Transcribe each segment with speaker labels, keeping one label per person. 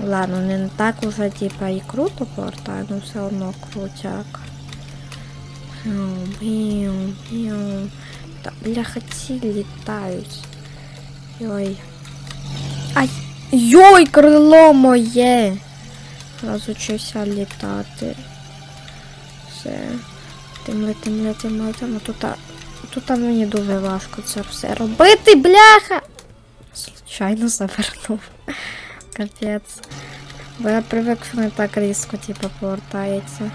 Speaker 1: Ладно, не так уже типа і круто повертаю, але все одно крутяк. Та бляха ці літають. Йой. Ай! Йой, крило моє! Розучився літати. Все. Тим летим, летим, летим. Тут, тут мені дуже важко це все робити, бляха! Случайно завернув. Капець. Бо я привик, що не так різко, типу, повертається.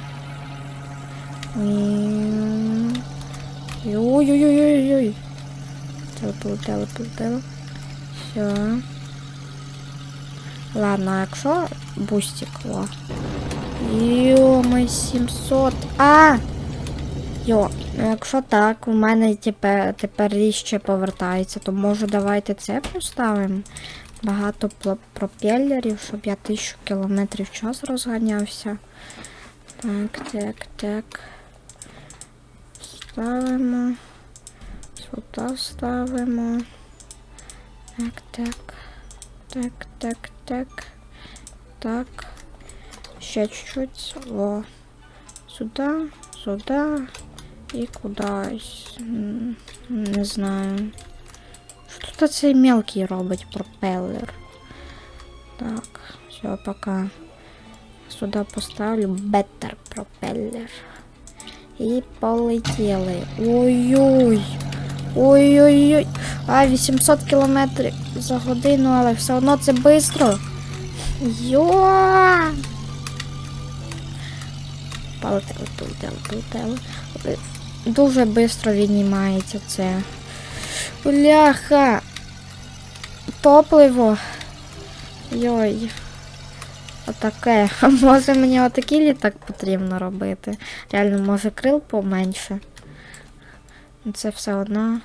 Speaker 1: Ой-ой-ой-ой-ой. Телепортело, телепортело. Все. Ладно, а якщо бустик, о. Йо, 700. А! Йо, ну якщо так, у мене тепер, тепер ріще повертається, то може давайте це поставимо. Багато пропелерів, щоб я тисячу кілометрів час розганявся. Так, так, так. Ставимо. Сюди ставимо. Так, так. Так, так, так. Так. Ще чуть-чуть. О. Сюди, сюди і кудись. Не знаю. Що тут цей мелкий робить пропелер? Так, все, пока. Сюди поставлю беттер пропелер. І полетіли. Ой-ой. Ой-ой-ой. А, 800 кілометрів за годину, але все одно це швидко. Йо! Полетели, полетели, полетели. Дуже швидко віднімається це. Бляха! Топливо. Йой. Отаке. Може мені отакий літак потрібно робити? Реально, може крил поменше. Ну, Це все одно.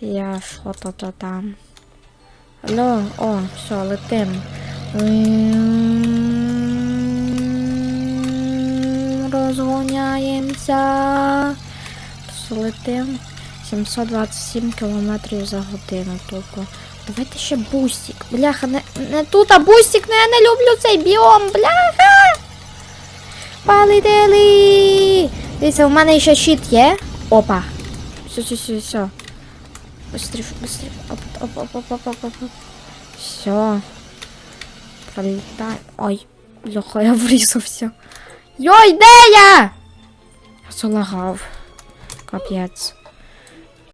Speaker 1: Я що то то там. Алло, о, все, летим. Розгоняємося. Летим. 727 кілометрів за годину тупо. Давайте ще бустик. Бляха, не, не тут, а бустик, ну я не люблю цей біом, бляха! Полетели! Дивіться, у мене ще щит є. Опа. Все, все, все, все. Быстрее, быстрее. Оп, оп, оп, оп, оп, оп, оп. Все. Пролетай. Ой, Леха, я врізався. Йой, де я? Я залагав. Капець.